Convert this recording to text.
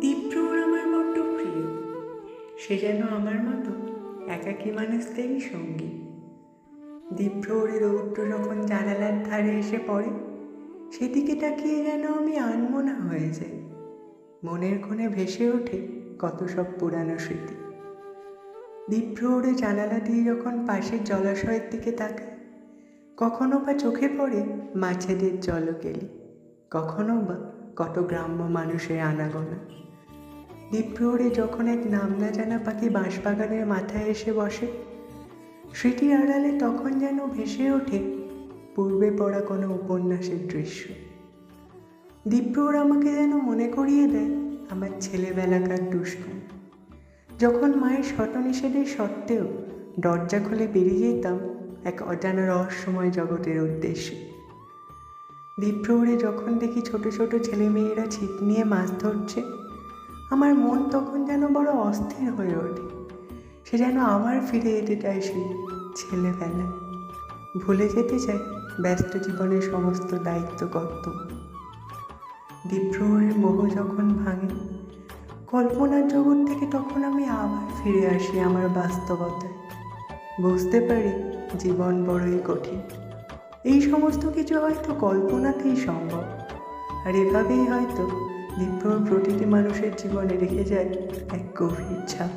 দীপ্রুর আমার বড্ড প্রিয়। সে যেন আমার মতো একাকী মানুষদেরই সঙ্গী। দীপ্রহরের রৌদ্র যখন জানালার ধারে এসে পড়ে, সেদিকে তাকিয়ে যেন আমি আনমনা হয়ে যাই। মনের কোণে ভেসে ওঠে কত সব পুরানো স্মৃতি। দীপ্রহরে জানালা দিয়ে যখন পাশের জলাশয়ের দিকে তাকায়, কখনো বা চোখে পড়ে মাছেদের জলকেলি, কখনো বা কত গ্রাম্য মানুষের আনাগোনা। দ্বীপ্রহরে যখন এক নাম না জানা পাখি বাঁশবাগানের মাথায় এসে বসে স্মৃতির আড়ালে তখন যেন ভেসে ওঠে পূর্বে পড়া কোনো উপন্যাসের দৃশ্য। দীপ্রহর আমাকে যেন মনে করিয়ে দেয়, আমার ছেলেবেলাকার দুষ্কার। যখন মায়ের শতনিষেধের সত্ত্বেও দরজা খুলে বেরিয়ে যেতাম এক অজানা রহস্যময় জগতের উদ্দেশ্যে। দ্বীপ্রহরে যখন দেখি ছোট ছোট ছেলেমেয়েরা ছিপ নিয়ে মাছ ধরছে আমার মন তখন যেন বড় অস্থির হয়ে ওঠে। সে যেন আবার ফিরে যেতে চায় সেই ছেলেবেলায় ভুলে যেতে চায় ব্যস্ত জীবনের সমস্ত দায়িত্ব, কর্তব্য। দ্বীপ্রহরের মোহ যখন ভাঙে, কল্পনার জগৎ থেকে তখন আমি আবার ফিরে আসি আমার বাস্তবতায়। বুঝতে পারি জীবন বড়ই কঠিন। এই সমস্ত কিছু হয়তো কল্পনাতেই সম্ভব, আর এভাবেই হয়তো দীপ্রহর প্রতিটি মানুষের জীবনে রেখে যায় এক গভীর ছাপ